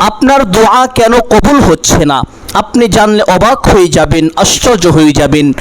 আপনার দোয়া কেন কবুল হচ্ছে না? আপনি জানলে অবাক হয়ে যাবেন, আশ্চর্য হয়ে যাবেন।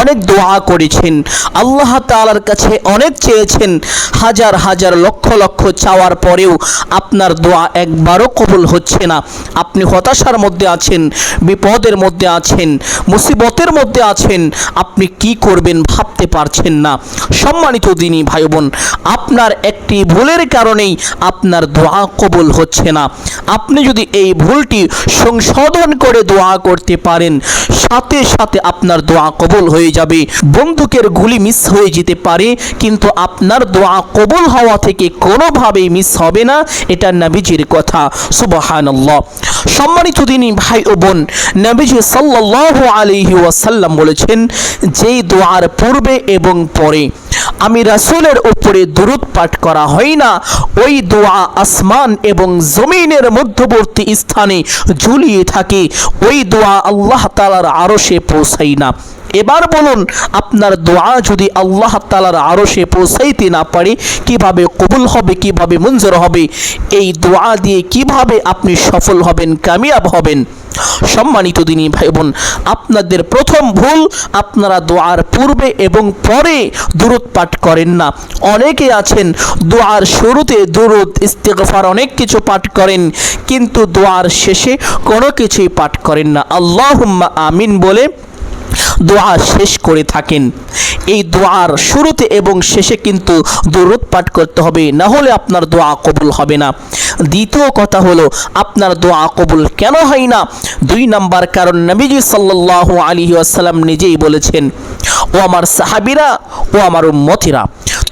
অনেক দোয়া করেছেন। আল্লাহ তাআলার কাছে অনেক চেয়েছেন। হাজার হাজার লক্ষ লক্ষ চাওয়ার পরেও আপনার দোয়া একবারও কবুল হচ্ছে না। আপনি হতাশার মধ্যে আছেন, বিপদের মধ্যে আছেন, মুসিবতের মধ্যে আছেন। আপনি কি করবেন ভাবতে পারছেন না। সম্মানিত দিনী ভাই বোন আপনার একটি ভুলের কারণেই আপনার দোয়া কবুল হচ্ছে না। আপনি যদি এই ভুলটি সংশোধন করে দোয়া করতে পারেন, সাথে সাথে আপনার দোয়া কবুল হয়ে যাবে। বন্দুকের গুলি মিস হয়ে যেতে পারে, কিন্তু আপনার দোয়া কবুল হওয়া থেকে কোনোভাবেই মিস হবে না, এটা নবীজির কথা। সুবহানাল্লাহ। সম্মানিত দিনী ভাই ও বোন, নবীজি সাল্লাল্লাহু আলাইহি ওয়াসাল্লাম বলেছেন, যেই দোয়ার পূর্বে এবং পরে আমি রাসূলের উপরে দুরুদ পাঠ করা হয় না। ওই দোয়া আসমান এবং জমিনের মধ্যবর্তী স্থানে ঝুলিয়ে থাকে। ওই দোয়া আল্লাহ তাআলার আরশে পৌঁছাই না। এবার বলুন, আপনার দোয়া যদি আল্লাহ তালার আরশে পৌঁছাইতে না পারে, কীভাবে কবুল হবে, কীভাবে মঞ্জুর হবে? এই দোয়া দিয়ে কীভাবে আপনি সফল হবেন, কামিয়াব হবেন? সম্মানিত দিনী ভাই বোন আপনাদের প্রথম ভুল আপনারা দোয়ার পূর্বে এবং পরে দূরত পাঠ করেন না। অনেকে আছেন দোয়ার শুরুতে দূরত ইস্তেগফার অনেক কিছু পাঠ করেন, কিন্তু দোয়ার শেষে কোনো কিছুই পাঠ করেন না। আল্লাহ আমিন বলে দোয়া শেষ করে থাকেন। এই দোয়ার শুরুতে এবং শেষে কিন্তু দরুদ পাঠ করতে হবে, না হলে আপনার দোয়া কবুল হবে না। দ্বিতীয় কথা হলো, আপনার দোয়া কবুল কেন হয় না? দুই নাম্বার কারণ নবীজি সাল্লাল্লাহু আলী ওয়াসাল্লাম নিজেই বলেছেন, ও আমার সাহাবিরা, ও আমার উম্মতিরা।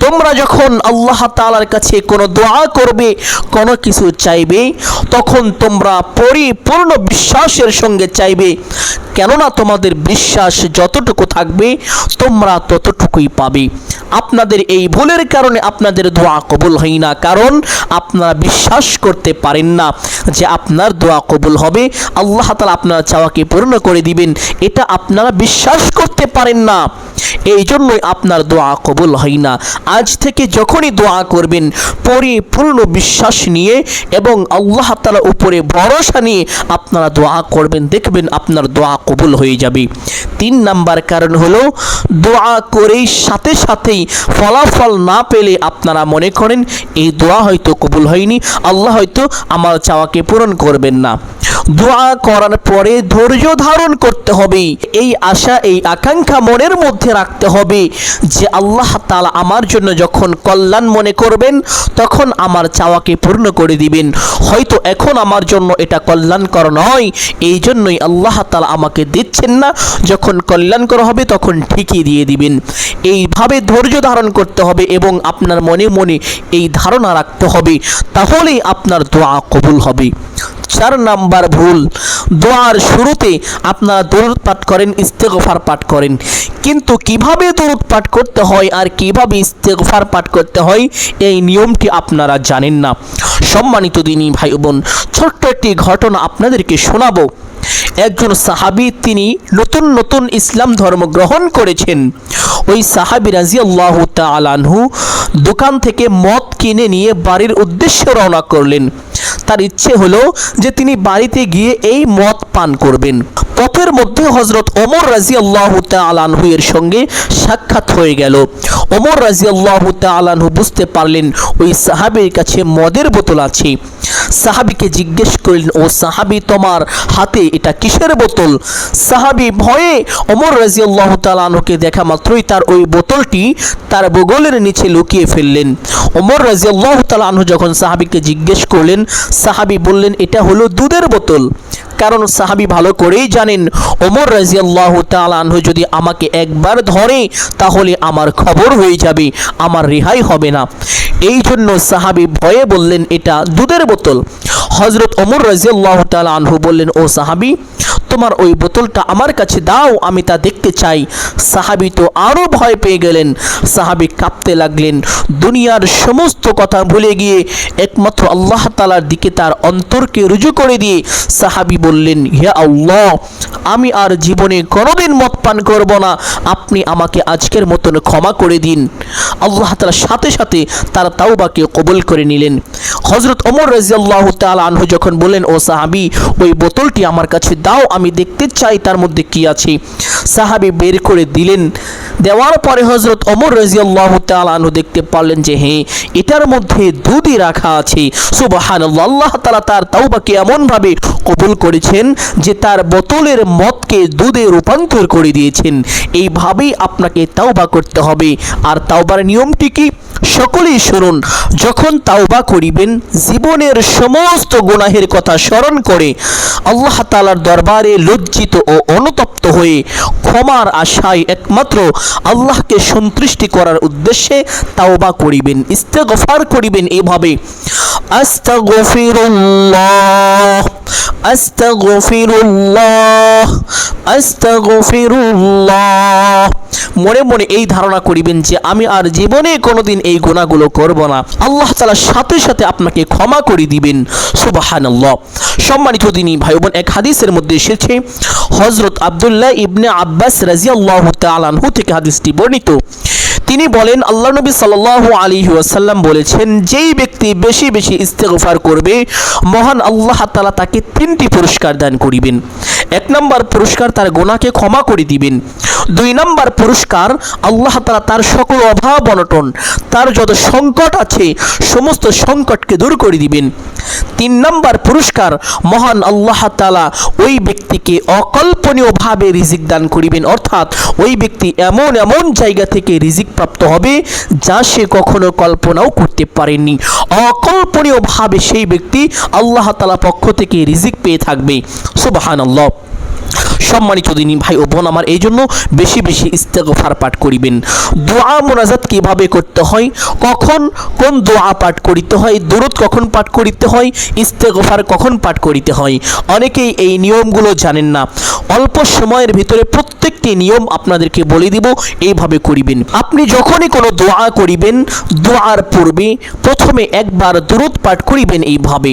তোমরা যখন আল্লাহ তাআলার কাছে কোনো দোয়া করবে, কোনো কিছু চাইবে, তখন তোমরা পরিপূর্ণ বিশ্বাসের সঙ্গে চাইবে। কেননা তোমাদের বিশ্বাস যতটুকু থাকবে, তোমরা ততটুকুই পাবে। আপনাদের এই ভুলের কারণে আপনাদের দোয়া কবুল হয় না। কারণ আপনারা বিশ্বাস করতে পারেন না যে আপনার দোয়া কবুল হবে। আল্লাহ তালা আপনার চাওয়াকে পূর্ণ করে দিবেন। এটা আপনারা বিশ্বাস করতে পারেন না। এই জন্যই আপনার দোয়া কবুল হয় না। আজ থেকে যখনই দোয়া করবেন, পরিপূর্ণ বিশ্বাস নিয়ে এবং আল্লাহ তালা উপরে ভরসা নিয়ে আপনারা দোয়া করবেন, দেখবেন আপনার দোয়া কবুল হয়ে যাবে। তিন নাম্বার কারণ হলো, দোয়া করেই সাথে সাথেই ফলাফল না পেলে আপনারা মনে করেন, এই দোয়া হয়তো কবুল হয়নি, আল্লাহ হয়তো আমার চাওয়াকে পূরণ করবেন না। দোয়া করার পরে ধৈর্য ধারণ করতে হবে, এই আশা, এই আকাঙ্ক্ষা মনের মধ্যে রাখতে হবে যে আল্লাহ তাআলা আমার জন্য যখন কল্যাণ মনে করবেন, তখন আমার চাওয়াকে পূর্ণ করে দিবেন। হয়তো এখন আমার জন্য এটা কল্যাণকর নয়, এই জন্যই আল্লাহ তালা আমাকে দিচ্ছেন না। যখন কল্যাণকর হবে, তখন ঠিকই দিয়ে দিবেন। এইভাবে ধৈর্য ধারণ করতে হবে এবং আপনার মনে মনে এই ধারণা রাখতে হবে। তাহলেই আপনার দোয়া কবুল হবে। চার নাম্বার ভুল। দোয়ার শুরুতে আপনারা দরুদ পাঠ করেন, ইস্তেগফার পাঠ করেন। কিন্তু কীভাবে দরুদ পাঠ করতে হয় আর কীভাবে ইস্তেগফার পাঠ করতে হয়, এই নিয়মটি আপনারা জানেন না। সম্মানিত দিনী ভাই বোন ছোট্ট একটি ঘটনা আপনাদেরকে শোনাবো। একজন সাহাবী, তিনি নতুন নতুন ইসলাম ধর্ম গ্রহণ করেছেন। ওই সাহাবি রাজি আল্লাহ তালানহু দোকান থেকে মদ কিনে নিয়ে বাড়ির উদ্দেশ্যে রওনা করলেন। তার ইচ্ছে হলো যে তিনি বাড়িতে গিয়ে এই মদ পান করবেন। পথের মধ্যে হজরত ওমর রাজি আল্লাহ এর সঙ্গে সাক্ষাৎ হয়ে গেল। ওমর রাজি আল্লাহ তালানহু বুঝতে পারলেন, ওই সাহাবির কাছে মদের বোতল আছে। সাহাবিকে জিজ্ঞেস করলেন, ও সাহাবি, তোমার হাতে এটা কিসের বোতল? সাহাবি ভয়ে ওমর রাজি আল্লাহ তালানহুকে দেখা মাত্রই তার ওই বোতলটি তার বগলের নিচে লুকিয়ে ফেললেন। ওমর রাজি আল্লাহ তালানহু যখন সাহাবিকে জিজ্ঞেস করলেন, সাহাবি বললেন, এটা হলো দুধের বোতল। কারণ সাহাবি ভালো করেই জানেন, ওমর রাজিয়াল্লাহ তালানহু যদি আমাকে একবার ধরে, তাহলে আমার খবর হয়ে যাবে, আমার রেহাই হবে না। এই জন্য সাহাবি ভয়ে বললেন, এটা দুধের বোতল। হজরত ওমর রাজিয়াল্লাহ তালানহু বললেন, ও সাহাবি তোমার ওই বোতলটা আমার কাছে দাও, আমি তা দেখতে চাই। সাহাবি তো আরও ভয় পেয়ে গেলেন। সাহাবি কাঁপতে লাগলেন। দুনিয়ার সমস্ত কথা ভুলে গিয়ে একমাত্র আল্লাহ তালার দিকে তার অন্তরকে রুজু করে দিয়ে সাহাবি বললেন, হে আল্লাহ, আমি আর জীবনে কোনোদিন মত পান করব না। আপনি আমাকে আজকের মতন ক্ষমা করে দিন। আল্লাহ তালার সাথে সাথে তার তাওবাকে কবুল করে নিলেন। হজরত ওমর রাজিয়াল্লাহ তাল আনহু যখন বলেন ও সাহাবি, ওই বোতলটি আমার কাছে দাও, আমি দেখতে চাই তার মধ্যে কি আছে। সাহাবি বের করে দিলেন। দেওয়ার পরে হজরত অমর রাজিয়াল্লাহ তাল আনহু দেখতে পারলেন যে হ্যাঁ এটার মধ্যে দুধই রাখা আছে। সুবাহান আল্লাহ তালা তার তাওবাকে এমনভাবে কবুল করেছেন যে, তার বোতলের মদকে দুধে রূপান্তর করে দিয়েছেন। এইভাবেই আপনাকে তাওবা করতে হবে। আর তাওবার নিয়মটি কি? সকলেই শুনুন, যখন তাওবা করিবেন জীবনের সমস্ত গুনাহের কথা স্মরণ করে আল্লাহ তালার দরবারে লজ্জিত ও অনুতপ্ত হয়ে ক্ষমার আশায় একমাত্র আল্লাহকে সন্তুষ্টি করার উদ্দেশ্যে তাওবা করিবেন, ইস্তেগফার করিবেন এভাবে। মনে মনে এই ধারণা করিবেন যে আমি আর জীবনে কোনোদিন এই গুণাগুলো করব না। আল্লাহ তালা সাথে সাথে আপনাকে ক্ষমা করে দিবেন। সুবাহানাল্লাহ। সম্মানিত দিনী ভাই বোন এক হাদিসের মধ্যে এসেছে হজরত আবদুল্লাহ ইবনে আব্বাস রাজিয়াল্লাহ তালানহু থেকে হাদিসটি বর্ণিত। তিনি বলেন, আল্লাহ নবী সাল্লাল্লাহু আলাইহি ওয়াসাল্লাম বলেছেন, যেই ব্যক্তি বেশি বেশি ইস্তেগফার করবে, মহান আল্লাহ তালা তাকে তিনটি পুরস্কার দান করিবেন। এক নম্বর পুরস্কার তার গোনাকে ক্ষমা করে দিবেন। দুই নম্বর পুরস্কার আল্লাহ তাআলা তার সকল অভাব অনটন, তার যত সংকট আছে, সমস্ত সংকটকে দূর করে দিবেন। তিন নম্বর পুরস্কার মহান আল্লাহ তালা ওই ব্যক্তিকে অকল্পনীয়ভাবে রিজিক দান করিবেন, অর্থাৎ ওই ব্যক্তি এমন এমন জায়গা থেকে রিজিক প্রাপ্ত হবে, যা সে কখনো কল্পনাও করতে পারেনি অকল্পনীয়ভাবে সেই ব্যক্তি আল্লাহ তালা পক্ষ থেকে রিজিক পেয়ে থাকবে। সুবাহান আল্লাহ সম্মানিত দিনী ভাই ও বোন আমার, এই জন্য বেশি বেশি ইস্তেগফার পাঠ করিবেন। দোয়া মোনাজাত কীভাবে করতে হয়, কখন কোন দোয়া পাঠ করিতে হয় দূরত কখন পাঠ করিতে হয়, ইস্তেগফার কখন পাঠ করিতে হয়, অনেকেই এই নিয়মগুলো জানেন না। অল্প সময়ের ভিতরে প্রত্যেকটি নিয়ম আপনাদেরকে বলে দিব, এইভাবে করিবেন। আপনি যখনই কোনো দোয়া করিবেন, দোয়ার পূর্বে প্রথমে একবার দূরত পাঠ করিবেন এইভাবে।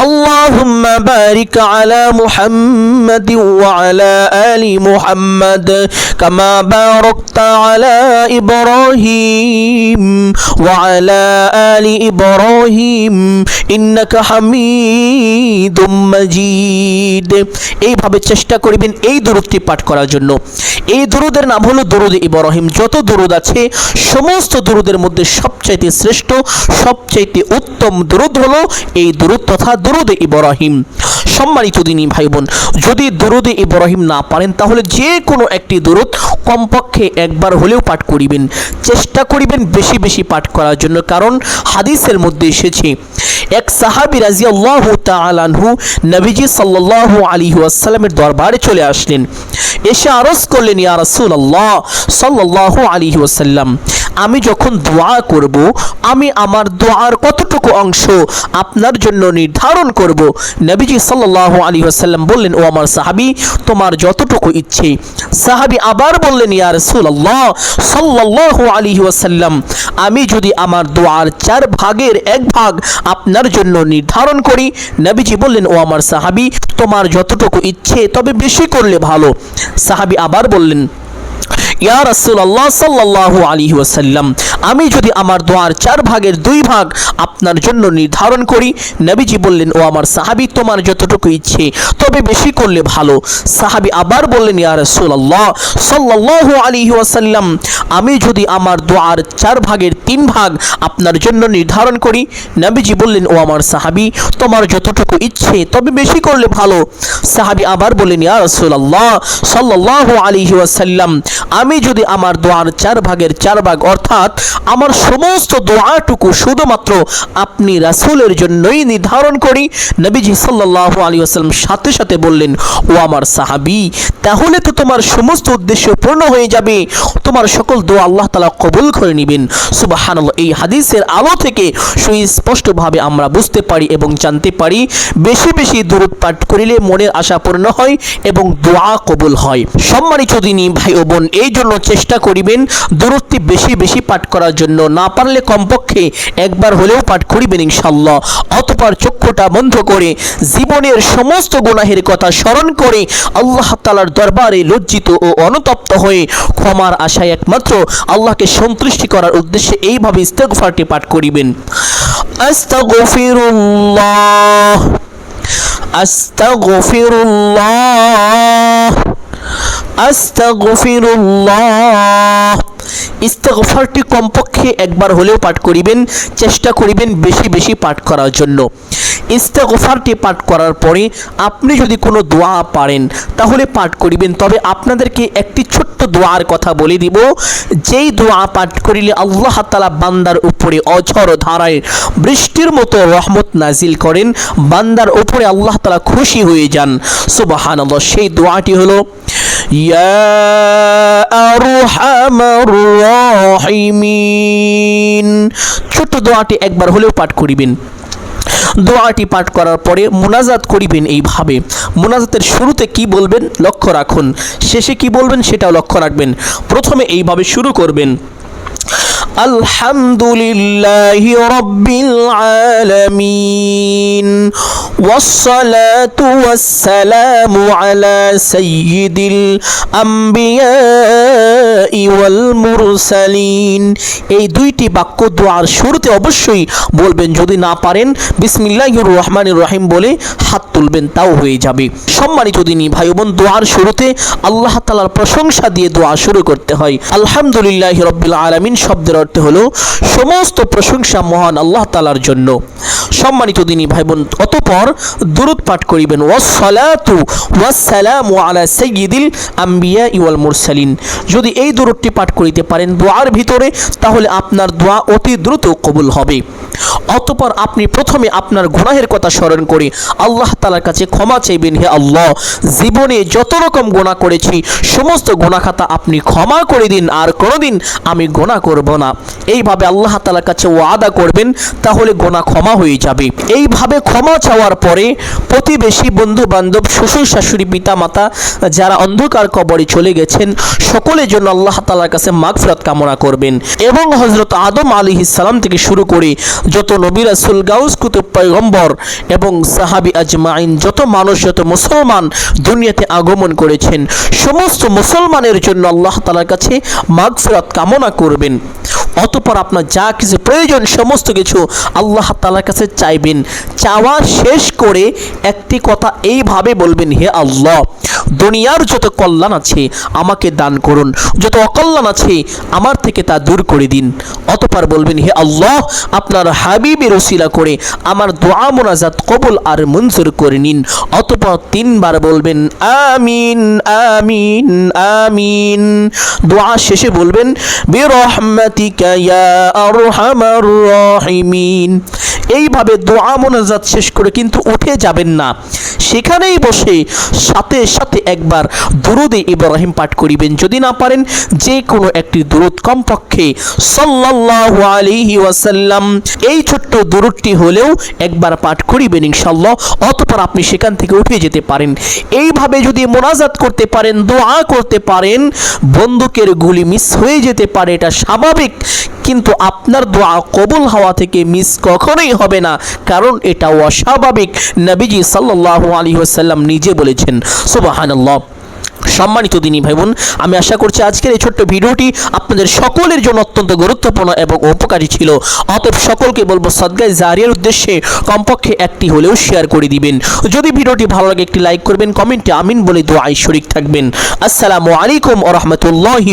اللهم بارك على محمد وعلى آل محمد كما باركت على إبراهيم وعلى آل إبراهيم إنك حميد مجيد এইভাবে চেষ্টা করিবেন এই দরুদটি পাঠ করার জন্য এই দরুদের নাম হলো দরুদ ইব্রাহিম যত দরুদ আছে সমস্ত দরুদের মধ্যে সবচাইতে শ্রেষ্ঠ সবচাইতে উত্তম দরুদ হলো এই দরুদ তথা দরুদ ইব্রাহিম। সম্মানিত দিনী ভাই বোন যদি দরুদ ইব্রাহিম না পারেন, তাহলে যে কোনো একটি দরুদ কমপক্ষে একবার হলেও পাঠ করিবেন। চেষ্টা করিবেন বেশি বেশি পাঠ করার জন্য, কারণ হাদিসের মধ্যে এসেছে, এক সাহাবি রাজি আল্লাহ তালানহু নবীজি সাল্লাহ আলী আসাল্লামের দরবারে চলে আসলেন। এসে আরজ করলেন, ইয়া রাসূল আল্লাহ সাল্লাহ আলী ওয়াসাল্লাম আমি যখন দোয়া করব, আমি আমার দোয়ার কতটুকু অংশ আপনার জন্য নির্ধারণ করব? নবীজি সাল্লাহ আলী আসাল্লাম বললেন, ও আমার সাহাবি, তোমার যতটুকু ইচ্ছে। সাহাবি আবার বললেন, ইয়া রাসূল আল্লাহ সাল্লাহ আলী ওয়াসাল্লাম, আমি যদি আমার দোয়ার চার ভাগের এক ভাগ আপনার জন্য নির্ধারণ করি। নবীজি বললেন, ও আমার সাহাবি, তোমার যতটুকু ইচ্ছে, তবে বেশি করলে ভালো। সাহাবি আবার বললেন ইয়া রাসূলুল্লাহ সাল্লাল্লাহু আলাইহি ওয়াসাল্লাম, আমি যদি আমার দোয়ার চার ভাগের দুই ভাগ আপনার জন্য নির্ধারণ করি, নবীজি বললেন, ও আমার সাহাবী, তোমার যতটুকু ইচ্ছে, তবে বেশি করলে ভালো। সাহাবি আবার বললেন, ইয়া রাসূলুল্লাহ সাল্লাল্লাহু আলাইহি ওয়াসাল্লাম, আমি যদি আমার দোয়ার চার ভাগের তিন ভাগ আপনার জন্য নির্ধারণ করি। নবীজি বললেন, ও আমার সাহাবি, তোমার যতটুকু ইচ্ছে, তবে বেশি করলে ভালো। সাহাবি আবার বললেন, ইয়া রাসূলুল্লাহ সাল্লাল্লাহু আলাইহি ওয়াসাল্লাম আমি যদি আমার দোয়ার চার ভাগের চার ভাগ, অর্থাৎ আমার সমস্ত দোয়াটুকু শুধুমাত্র আপনি রাসূলের জন্যই নির্ধারণ করি, নবীজি সাল্লাল্লাহু আলাইহি ওয়াসাল্লাম সাথে সাথে বললেন, ও আমার সাহাবী, তাহলে তো তোমার সমস্ত উদ্দেশ্য পূর্ণ হয়ে যাবে। তোমার সকল দোয়া আল্লাহ তালা কবুল করে নেবেন। সুবহানাল্লাহ, এই হাদিসের আলো থেকে সুস্পষ্টভাবে আমরা বুঝতে পারি এবং জানতে পারি, বেশি বেশি দূরত পাঠ করিলে মনের আশা পূর্ণ হয় এবং দোয়া কবুল হয়। সম্মানিত দিনী ভাই ও বোন, এই জন্য চেষ্টা করিবেন, দূরত্বে বেশি বেশি পাঠ করার জন্য। না পারলে কমপক্ষে একবার হলেও পাঠ করিবেন ইনশাল্লাহ অতপর চক্ষুটা বন্ধ করে, জীবনের সমস্ত গুনাহের কথা স্মরণ করে আল্লাহ তালার দরবারে লজ্জিত ও অনুতপ্ত হয়ে ক্ষমার আশায় একমাত্র আল্লাহকে সন্তুষ্টি করার উদ্দেশ্যে এইভাবে ইস্তেগফারটি পাঠ করিবেন। আস্তাগফিরুল্লাহ। আস্তাগফিরুল্লাহ। আস্তাগফিরুল্লাহ। ইস্তেগফারটি কমপক্ষে একবার হলেও পাঠ করিবেন, চেষ্টা করিবেন বেশি বেশি পাঠ করার জন্য। ইস্তেগফারটি পাঠ করার পরে আপনি যদি কোনো দোয়া পারেন, তাহলে পাঠ করিবেন। তবে আপনাদেরকে একটি ছোট্ট দোয়ার কথা বলে দিব। যেই দোয়া পাঠ করিলে আল্লাহ তালা বান্দার উপরে অঝর ধারায় বৃষ্টির মতো রহমত নাজিল করেন। বান্দার উপরে আল্লাহ তালা খুশি হয়ে যান। সুবাহান সেই দোয়াটি হলো ইয়া আরহামার الراحمين। ছোট্ট দোয়াটি একবার হলেও পাঠ করিবেন। দোয়াটি পাঠ করার পরে মোনাজাত করিবেন এইভাবে। মোনাজাতের শুরুতে কি বলবেন? লক্ষ্য রাখুন। শেষে কি বলবেন? সেটাও লক্ষ্য রাখবেন। প্রথমে এইভাবে শুরু করবেন। الحمد لله رب العالمين والصلاة والسلام على سيد الأنبياء والمرسلين এই দুইটি বাক্য দোয়ার শুরুতে অবশ্যই বলবেন যদি না পারেন বিসমিল্লাহির রহমানির রহিম বলে হাত তুলবেন তাও হয়ে যাবে সম্মানিত দিনী ভাই বোন দোয়ার শুরুতে আল্লাহ তালার প্রশংসা দিয়ে দোয়া শুরু করতে হয় আলহামদুলিল্লাহ রব্বিল আলমিন শব্দের অর্থ হলো সমস্ত প্রশংসা মহান আল্লাহ তালার জন্য। সম্মানিত দিনী ভাই বোন অতপর দুরুদ পাঠ করিবেন। ওয়াসালাতু ওয়াসসালামু আলা সাইয়িদিল আম্বিয়া ইওয়াল মুরসালিন। যদি এই দুরুদটি পাঠ করিতে পারেন দোয়ার ভিতরে, তাহলে আপনার দোয়া অতি দ্রুত কবুল হবে। অতপর আপনি প্রথমে আপনার গুনাহের কথা স্মরণ করে। আল্লাহ তালার কাছে ক্ষমা চাইবেন হে আল্লাহ। জীবনে যত রকম গোনা করেছি, সমস্ত গোনা খাতা আপনি ক্ষমা করে দিন, আর কোনোদিন আমি গোনা করব না। এইভাবে আল্লাহ তালার কাছে ওয়াদা করবেন, তাহলে গোনা ক্ষমা হয়ে যাবে। এইভাবে ক্ষমা চাওয়ার পরে প্রতিবেশী বন্ধু বান্ধব শ্বশুর, শাশুড়ি পিতা মাতা যারা অন্ধকার কবরে চলে গেছেন, সকলের জন্য আল্লাহ তালার কাছে মাগফিরাত কামনা করবেন। এবং হজরত আদম আলী ইসালাম থেকে শুরু করে যত নবী রাসুল গাউস কুতুব পয়গম্বর এবং সাহাবি আজমাইন, যত মানুষ, যত মুসলমান দুনিয়াতে আগমন করেছেন, সমস্ত মুসলমানের জন্য আল্লাহ তালার কাছে মাগফিরাত কামনা করবেন। অতপর আপনার যা কিছু প্রয়োজন, সমস্ত কিছু আল্লাহ তালার কাছে চাইবেন। চাওয়া শেষ করে একটি কথা এইভাবে বলবেন, হে আল্লাহ দুনিয়ার যত কল্যাণ আছে, আমাকে দান করুন। যত অকল্যাণ আছে, আমার থেকে তা দূর করে দিন। অতপর বলবেন, হে আল্লাহ, আপনার হাবিবের ওসিলা করে আমার দোয়া মোনাজাত কবুল আর মঞ্জুর করে নিন। অতপর তিনবার বলবেন, আমিন আমিন আমিন। দোয়া শেষে বলবেন, বিরহমাতিকা ইয়া আরহামার রাহিমিন। এইভাবে দোয়া মোনাজাত শেষ করে কিন্তু উঠে যাবেন না। সেখানেই বসে সাথে সাথে একবার দুরুদে ইব্রাহিম পাঠ করিবেন। যদি না পারেন যে কোনো একটি দুরুদ কমপক্ষে সাল্লাল্লাহু আলাইহি ওয়াসাল্লাম এই ছোট্ট দুরুদটি হলেও একবার পাঠ করিবেন ইনশাল্লাহ অতপর আপনি সেখান থেকে উঠে যেতে পারেন। এইভাবে যদি মোনাজাত করতে পারেন, দোয়া করতে পারেন, বন্দুকের গুলি মিস হয়ে যেতে পারে, এটা স্বাভাবিক। কিন্তু আপনার দোয়া কবুল হওয়া থেকে মিস কখনোই হবে না। কারণ এটা অস্বাভাবিক। নবীজি সাল্লাল্লাহু আলাইহি ওয়াসাল্লাম নিজে বলেছেন, সুবহানাল্লাহ। সম্মানিত দিনী ভাই বোন আমি আশা করছি আজকের এই ছোট্ট ভিডিওটি আপনাদের সকলের জন্য অত্যন্ত গুরুত্বপূর্ণ এবং উপকারী ছিল। অতএব সকলকে বলব, সদগায় জারিয়ার উদ্দেশ্যে কমপক্ষে একটি হলেও শেয়ার করে দিবেন। যদি ভিডিওটি ভালো লাগে, একটি লাইক করবেন, কমেন্টে আমিন বলে দোয়াই শরিক থাকবেন। আসসালামু আলাইকুম ও রহমতুল্লাহি